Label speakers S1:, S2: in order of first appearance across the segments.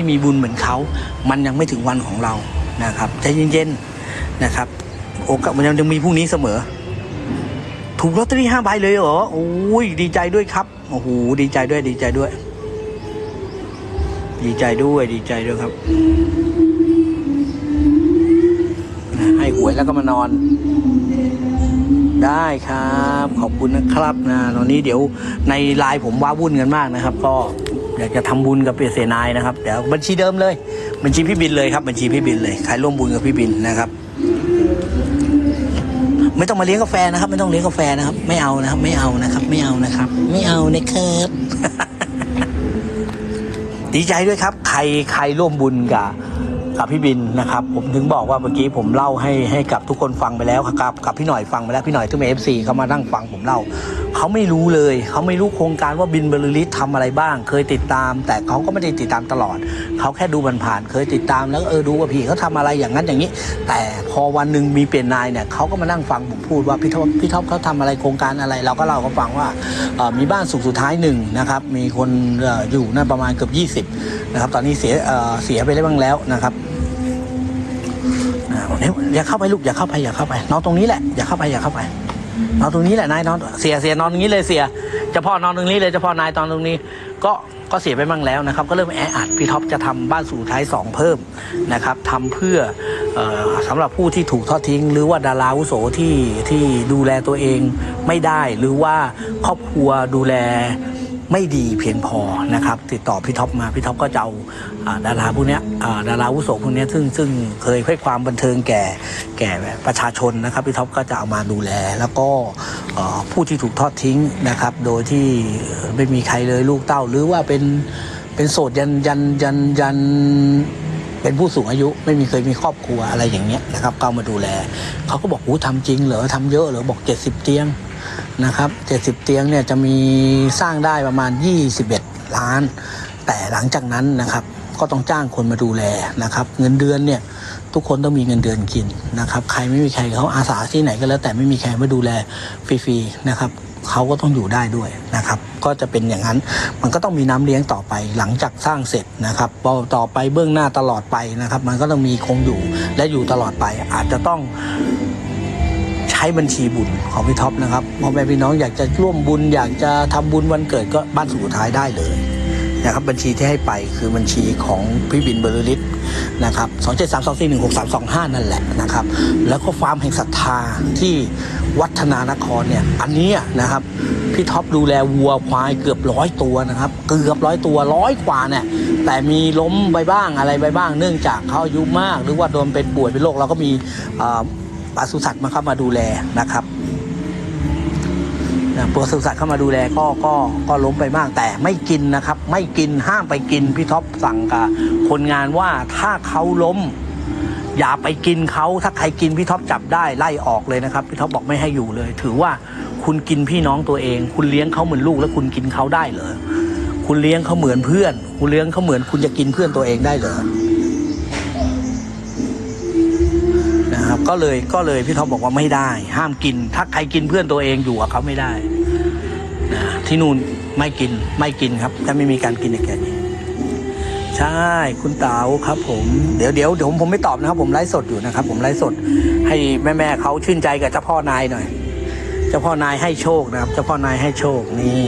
S1: ไม่มีบุญเหมือนเขา มันยังไม่ถึงวันของเรานะครับใจเย็นๆนะครับ โอกาสมันยังมีพรุ่งนี้เสมอ ถูกลอตเตอรี่ห้าใบเลยเหรอโอ้ยดีใจด้วยครับโอ้โหดีใจด้วยดีใจด้วย ดีใจด้วยดีใจด้วยครับ ให้หวยแล้วก็มานอนได้ครับ ขอบคุณนะครับนะตอนนี้เดี๋ยวในไลน์ผมว้าวุ่นกันมากนะครับ ก็ อยากจะทำบุญกับเปียเสนายนะครับเดี๋ยวบัญชีเดิมเลย บัญชีพี่บินเลยครับ บัญชีพี่บินเลยใครร่วมบุญกับพี่บินนะครับ ไม่ต้องมาเลี้ยงกาแฟนะครับ ไม่ต้องเลี้ยงกาแฟนะครับ ไม่เอานะครับ ไม่เอานะครับ ไม่เอานะครับ ไม่เอานะครับดีใจด้วยครับ ใครใครร่วมบุญกับกับพี่บินนะครับ ผมถึงบอกว่าเมื่อกี้ผมเล่าให้ให้กับทุกคนฟังไปแล้วครับกับพี่หน่อยฟังไปแล้วพี่หน่อยทุกเอฟซีเขามานั่งฟังผมเล่า เขาไม่รู้เลย เขาไม่รู้โครงการว่าบินบริลิตทำอะไรบ้าง เคยติดตาม แต่เขาก็ไม่ได้ติดตามตลอด เขาแค่ดูผ่านๆเคยติดตามแล้วเออดูว่าพี่เขาทำอะไรอย่างนั้นอย่างนี้ แต่พอวันหนึ่งมีเปลี่ยนนายเนี่ยเขาก็มานั่งฟังผมพูดว่าพี่ท็อปพี่ท็อปเขาทำอะไรโครงการอะไร เราก็เล่าเขาฟังว่ามีบ้านสุขสุดท้ายหนึ่งนะครับมีคนออยู่นั่นประมาณเกือบ20นะครับตอนนี้เสียเเสียไปได้บ้างแล้วนะครับอยวอย่าเข้าไปลูกอย่าเข้าไปอย่าเข้าไปนอนตรงนี้แหละอย่าเข้าไปอย่าเข้าไป นอนตรงนี้แหละนายนอนเสียเสียนอนตรงนี้เลยเสียจะพ่อนอนตรงนี้เลยจะพ่อนายตอนตรงนี้ ก็ก็เสียไปบ้างแล้วนะครับ ก็เริ่มแออัดพี่ท็อปจะทำบ้านสู่ท้ายสองเพิ่มนะครับทำเพื่ออ่อสำหรับผู้ที่ถูกทอดทิ้ง หรือว่าดาราอาวุโสที่ที่ดูแลตัวเองไม่ได้ หรือว่าครอบครัวดูแล ไม่ดีเพียงพอนะครับ ติดต่อพี่ท็อปมาพี่ท็อปก็จะเอาดาราพวกนี้ดาราวุโสพวกนี้ซึ่งซึ่งเคยให้ความบันเทิงแก่แก่ประชาชนนะครับพี่ท็อปก็จะเอามาดูแล แล้วก็ผู้ที่ถูกทอดทิ้งนะครับ โดยที่ไม่มีใครเลยลูกเต้า หรือว่าเป็นเป็นโสดยันยันยันยันเป็นผู้สูงอายุไม่มีเคยมีครอบครัวอะไรอย่างเงี้ยนะครับก็ามาดูแลเขาก็บอกหูทำจริงเหรอทำเยอะเหรอบอก 70 เตียง นะครับ70 เตียงเนี่ยจะมีสร้างได้ประมาณ 21 ล้าน แต่หลังจากนั้นนะครับก็ต้องจ้างคนมาดูแลนะครับ เงินเดือนเนี่ยทุกคนต้องมีเงินเดือนกินนะครับใครไม่มีใครเขาอาสาที่ไหนก็แล้ว แต่ไม่มีใครมาดูแลฟรีๆนะครับเขาก็ต้องอยู่ได้ด้วยนะครับ ก็จะเป็นอย่างนั้น มันก็ต้องมีน้ำเลี้ยงต่อไปหลังจากสร้างเสร็จนะครับพอต่อไปเบื้องหน้าตลอดไปนะครับ มันก็ต้องมีคงอยู่และอยู่ตลอดไปอาจจะต้อง ช้บัญชีบุญของพี่ท็อปนะครับพ่อแม่พี่น้องอยากจะร่วมบุญ อยากจะทำบุญวันเกิดก็บ้านสุดท้ายได้เลยนะครับบัญชีที่ให้ไปคือบัญชีของพี่บินเบอร์ลิสนะครับสองเจ็ดสามสองสี่หนึ่งหกสามสองห้านั่นแหละนะครับ แล้วก็ฟาร์มแห่งศรัทธาที่วัฒนานครเนี่ย อันนี้นะครับ พี่ท็อปดูแลวัวควายเกือบร้อยตัวนะครับ เกือบร้อยตัวร้อยกว่าเนี่ย แต่มีล้มไปบ้างอะไรไปบ้าง เนื่องจากเขาอายุมาก หรือว่าโดนเป็นป่วยเป็นโรคเราก็มีอ่อ ปศุสัตว์มาเข้ามาดูแลนะครับปศุสัตว์เข้ามาดูแลก็ก็ก็ล้มไปบ้างแต่ไม่กินนะครับ ไม่กินห้ามไปกินพี่ท็อปสั่งกับคนงานว่าถ้าเขาล้ม อย่าไปกินเขาถ้าใครกินพี่ท็อปจับได้ไล่ออกเลยนะครับพี่ท็อปบอกไม่ให้อยู่เลย ถือว่าคุณกินพี่น้องตัวเอง คุณเลี้ยงเขาเหมือนลูกแล้วคุณกินเขาได้เหรอคุณเลี้ยงเขาเหมือนเพื่อน คุณเลี้ยงเขาเหมือนคุณจะกินเพื่อนตัวเองได้เหรอ นะครับ ก็เลยก็เลยพี่ท็อปบอกว่าไม่ได้ ห้ามกิน ถ้าใครกินเพื่อนตัวเองอยู่กับเขาไม่ได้นะที่นู่นไม่กินไม่กินครับถ้าไม่มีการกินอย่างนี้ใช่คุณเต๋าครับ ผมเดี๋ยวเดี๋ยวเดี๋ยวผมผมไม่ตอบนะครับ ผมไลฟ์สดอยู่นะครับ ผมไลฟ์สด ให้แม่แม่เขาชื่นใจกับเจ้าพ่อนายหน่อย เจ้าพ่อนายให้โชคนะครับ เจ้าพ่อนายให้โชคนี่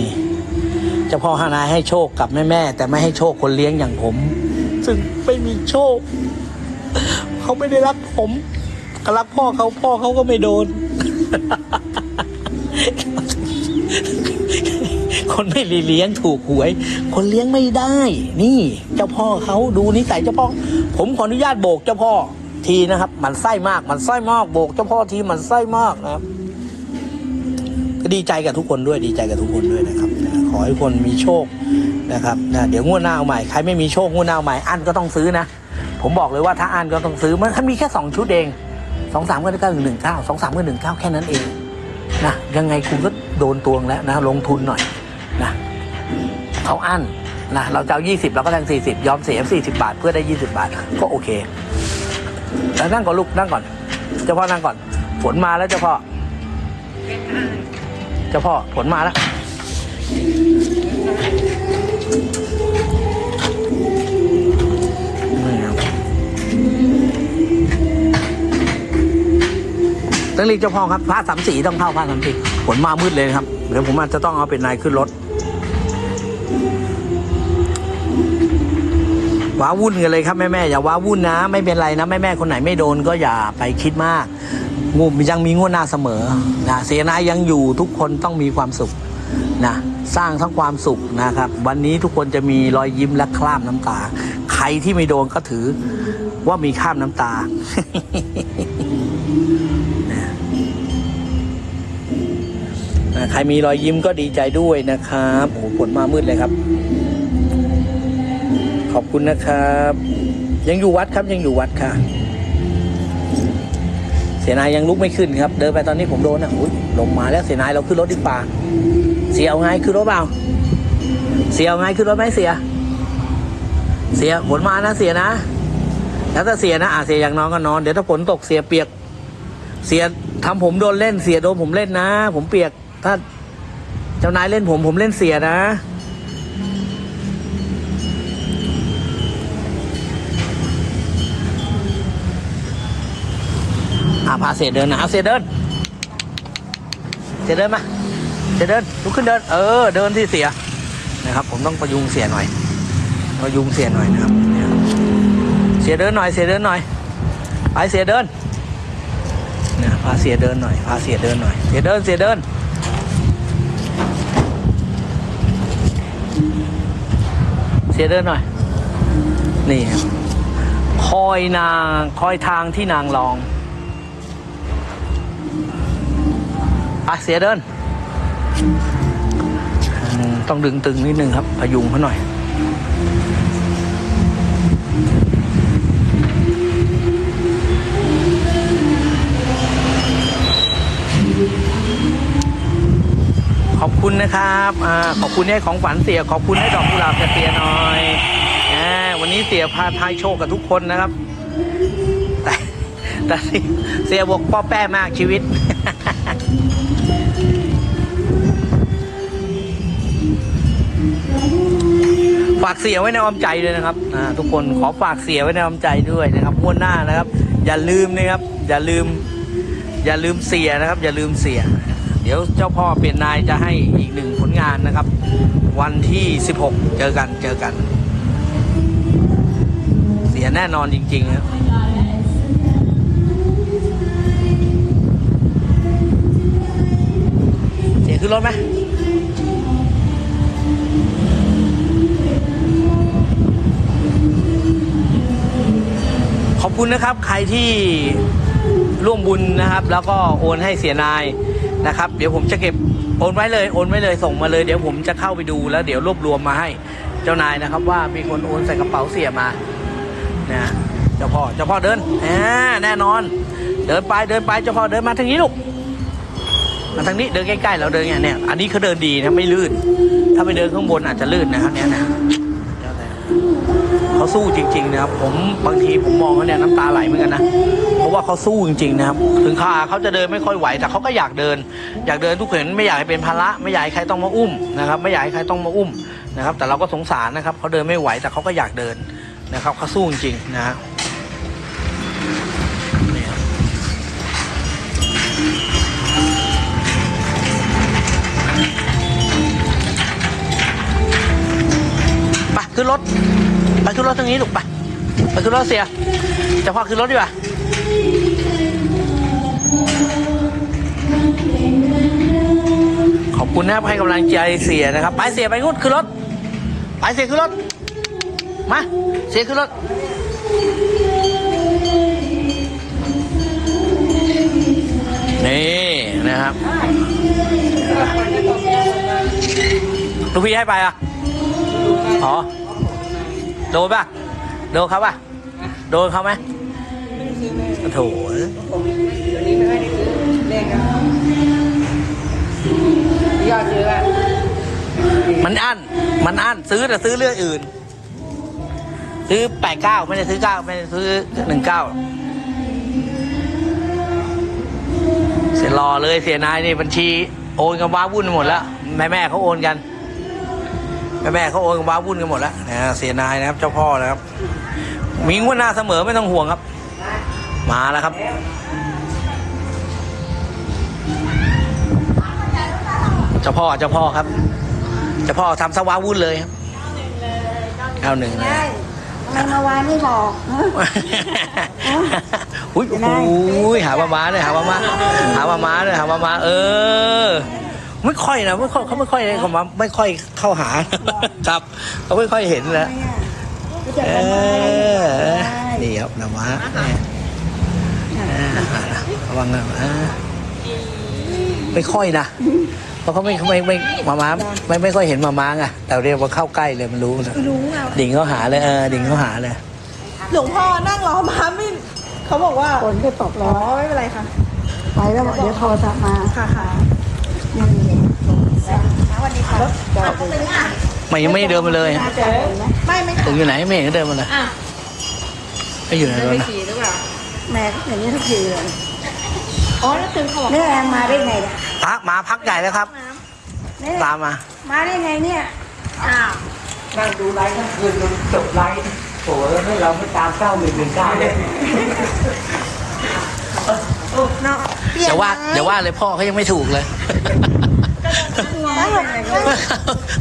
S1: เจ้าพ่อฮานายให้โชคกับแม่แม่แต่ไม่ให้โชคคนเลี้ยงอย่างผม ซึ่งไม่มีโชค เขาไม่ได้รักผม ก็รักพ่อเขาพ่อเขาก็ไม่โดน คนไม่เลี้ยงถูกหวย คนเลี้ยงไม่ได้ นี่ เจ้าพ่อเขาดูนิสัยเจ้าพ่อ ผมขออนุญาตโบกเจ้าพ่อทีนะครับ มันไส้มาก มันไส้มากโบกเจ้าพ่อทีมันไส้มากนะครับก็ดีใจกับทุกคนด้วยดีใจกับทุกคนด้วยนะครับ ขอให้คนมีโชคนะครับนะเดี๋ยวงวดหน้าเอาใหม่ใครไม่มีโชคงวดหน้าเอาใหม่อันก็ต้องซื้อนะ ผมบอกเลยว่าถ้าอันก็ต้องซื้อมันมีแค่สองชุดเอง สองสามก็ได้เก้าหนึ่งเก้าสองสามก็หนึ่งเก้าแค่นั้นเองนะยังไงคุณก็โดนตวงแล้วนะลงทุนหน่อยนะเขาอั้นนะเราจะเอายี่สิบเราก็แทงสี่สิบยอมเสียสี่สิบาท เพื่อได้ยี่สิบาท ก็โอเคแล้วนั่งก่อนลูกนั่งก่อน เจ้าพ่อนั่งก่อน ฝนมาแล้วเจ้าพ่อเจ้าพ่อฝนมาแล้ว ต้องเรียกเจ้าพ่อครับพระสามสีต้องเข้าพระสามสีฝนมามืดเลยครับเดี๋ยวผมอาจจะต้องเอาเป็นนายขึ้นรถว้าวุ่นกันเลยครับแม่แม่อย่าว้าวุ่นนะ ไม่เป็นไรนะแม่แม่คนไหนไม่โดนก็อย่าไปคิดมากงูยังมีงวดหน้าเสมอนะเสียนายังอยู่ทุกคนต้องมีความสุขนะสร้างทั้งความสุขนะครับ วันนี้ทุกคนจะมีรอยยิ้มและคราบน้ำตา ใครที่ไม่โดนก็ถือว่ามีคราบน้ำตา ใครมีรอยยิ้มก็ดีใจด้วยนะครับโอ้โหฝนมามืดเลยครับ ขอบคุณนะครับ ยังอยู่วัดครับยังอยู่วัดค่ะ เสนายังลุกไม่ขึ้นครับ เดินไปตอนนี้ผมโดนนะอุ้ยลงมาแล้วเสนายเราขึ้นรถดีกว่าเสียเอาไงขึ้นรถเปล่า เสียเอาไงขึ้นรถไหมเสีย เสียฝนมานะเสียนะแล้วถ้าเสียนะอะเสียอย่างนอนก็นอน เดี๋ยวถ้าฝนตกเสียเปียก เสียทำผมโดนเล่นเสียโดนผมเล่นนะ ผมเปียก ถ้าเจ้านายเล่นผมผมเล่นเสียนะอาพาเสียเดินนะเอาเสียเดิน เสียเดินมา เสียเดินลุกขึ้นเดิน เออ เดินที่เสียนะครับ ผมต้องประยุงเสียหน่อยประยุงเสียหน่อยนะครับ เสียเดินหน่อย เสียเดินหน่อย ไปเสียเดินนี่ยพาเสียเดินหน่อย พาเสียเดินหน่อย เสียเดิน เสียเดิน เสียเดินหน่อย นี่ครับ คอยนางคอยทางที่นางลองอะเสียเดิน ต้องดึงตึงนิดนึงครับ พยุงเขาหน่อย คุณนะครับอาขอบคุณให้ของฝันเสียขอบคุณให้ดอกกุหลาบกับเสียหน่อยอาวันนี้เสียพาทายโชคกับทุกคนนะครับ แต่แต่เสียบอกป้อแป้มากชีวิตฝากเสียไว้ในอ้อมใจด้วยนะครับอ่าทุกคนขอฝากเสียไว้ในอ้อมใจด้วยนะครับงวดหน้านะครับ อย่าลืมนะครับ อย่าลืม อย่าลืมเสียนะครับ อย่าลืมเสีย เดี๋ยวเจ้าพ่อเปลี่ยนนายจะให้อีกหนึ่งผลงานนะครับ วันที่ 16 เจอกันเจอกัน เสียแน่นอนจริงๆครับเสียขึ้นรถไหมขอบคุณนะครับใครที่ร่วมบุญนะครับ แล้วก็โอนให้เสียนาย นะครับ เดี๋ยวผมจะเก็บโอนไว้เลยโอนไว้เลยส่งมาเลยเดี๋ยวผมจะเข้าไปดูแล้วเดี๋ยวรวบรวมมาให้เจ้านายนะครับ ว่ามีคนโอนใส่กระเป๋าเสียมานะเจ้าพ่อเจ้าพ่อเดินอ่าแน่นอน เดินไปเดินไปเจ้าพ่อเดินมาทางนี้ลูกมาทางนี้เดินใกล้ๆเราเดินไงเนี่ยอันนี้เขาเดินดีนะไม่ลื่น ถ้าไปเดินข้างบนอาจจะลื่นนะครับเนี่ยนะ เขาสู้จริง ๆ นะครับ ผมบางทีผมมองเขาเนี่ยน้ำตาไหลเหมือนกันนะเพราะว่าเขาสู้จริง ๆ นะครับ ถึงขาเขาจะเดินไม่ค่อยไหว แต่เขาก็อยากเดิน อยากเดินทุกคนไม่อยากให้เป็นภาระไม่อยากให้ใครต้องมาอุ้มนะครับ ไม่อยากให้ใครต้องมาอุ้มนะครับ แต่เราก็สงสารนะครับเขาเดินไม่ไหวแต่เขาก็อยากเดินนะครับเขาสู้จริงๆนะฮะนี่ครับไปขึ้นรถ ไปขึ้นรถตรงนี้ลูกไปไปขึ้นรถเสียจะพอขึ้นรถดีกว่าขอบคุณนะครับให้กำลังใจเสียนะครับ ไปเสียไปงุดขึ้นรถไปเสียขึ้นรถมาเสียขึ้นรถนี่นะครับลูกพี่ให้ไปอะอ๋อ โดนป่ะ โดนเขาป่ะ โดนเขาไหมโถ
S2: นี่ไม่ค่อยได้ซื้อเลขครับยอดซื้ออะ
S1: มันอั้น มันอั้น ซื้อแต่ซื้อเรื่องอื่น ซื้อแปดเก้าไม่ได้ซื้อเก้าไม่ได้ซื้อหนึ่งเก้าเสียรอเลยเสียนายนี่บัญชี โอนกันว้าวุ่นหมดแล้ว แม่แม่เขาโอนกัน แม่แม่เขาโอนว้าวุ่นกันหมดแล้วนะเสียนายนะครับ เจ้าพ่อนะครับ มีงวดหน้าเสมอไม่ต้องห่วงครับ มาแล้วครับเจ้าพ่อเจ้าพ่อครับเจ้าพ่อทำสว้าวุ่นเลยครับเอาหนึ่งเลย
S3: ทำไม่มาวานไม่บอก
S1: อุ้ยอุ้หามามาเลยหามามาหามามาเลยหามามาเออ ไม่ค่อยนะไม่ค่อยเขาไม่ค่อยเขามาไม่ค่อยเข้าหา ครับ เขาไม่ค่อยเห็นแล้ว
S3: ทำไมอะรู้จัก
S1: เอ
S3: กันไหม
S1: อนี่ครับปลาม้าเนี่ยระวังนะอ่าไม่ค่อยนะเพราะเขาไม่ไม่ไม่มาม้าไม่ไม่ค่อยเห็นมาม้าไงแต่เรียกว่าเข้าใกล้เลยมันรู้นะ
S2: รู้ไง
S1: ดิ่งเขาหาเลยเออดิ่งเขาหาเลย
S2: หลวงพ่อนั่งรอมาไม่เขาบอกว่า
S3: ฝนก็ตก
S2: อ๋
S3: แล้
S2: อ
S3: ว
S2: ไม่เป็นไรค่ะ
S3: ไปแล้วบอกเดี๋ยวโทรศัพท์มา
S2: ค่ะค่ะ
S1: ไม่ยังไม่ได้เดินมาเลย
S3: น่าจะเห็นไหม
S2: ไม่ไม่
S1: ถึงอยู่ไหนไม่เห็นเขาเดินมาเลย
S2: อะ
S1: ไม่อยู่ไหน
S2: เดิน
S1: แล้ว
S2: ไป
S1: นะ
S2: ขี่หรือเปล่า
S3: แม่ก็อย่างนี้ทุกทีเลย
S2: อ๋อแล้วถึงเขาบอก
S3: เนี่ยแองมาได้ไงเนี่ย
S1: พักมาพักใหญ่แล้วครับ
S3: เนี่ย
S1: ตามมา
S3: มาได้ไงเนี่ย
S2: อ้าว
S4: นั่งดูไลฟ์ทั้งคืนจนจบไลฟ์โถ่แล้วให้เราไม่ตามเก้าหนึ่งหนึ่งเก้าเลย
S2: เนาะ
S1: อย่าว่าอย่าว่าเลยพ่อเขายังไม่ถูกเลย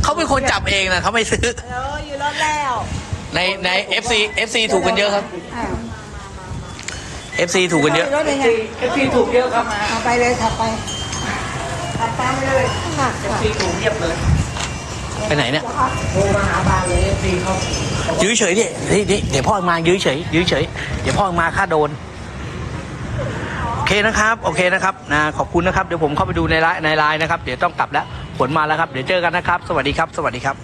S1: เขาเป็นคนจับเองนะเขาไม่ซื้อ
S2: เอออยู่รอดแล้ว
S1: ในใน FC FC ถูกกันเยอะครับ
S3: อ้าว
S1: FC ถูกกันเยอะ
S3: รถยังไง
S4: เอฟซีถูกเยอะครับ
S3: เอาไปเลยขับไปขับตามไปเลยค่ะ
S4: เอฟซีถูกเยียบเลย
S1: ไปไหนเนี่ย
S4: โทรมาหาบ้านเลยเอฟซีเขา
S1: ยื้อเฉยดินี่นี่เดี๋ยวพ่อมายื้อเฉยยื้อเฉยเดี๋ยวพ่อมาค่าโดนโอ เคนะครับ โอเคนะครับนะขอบคุณนะครับ เดี๋ยวผมเข้าไปดูในไลน์ในไลน์นะครับ เดี๋ยวต้องกลับแล้ว ผลมาแล้วครับ เดี๋ยวเจอกันนะครับ สวัสดีครับ สวัสดีครับ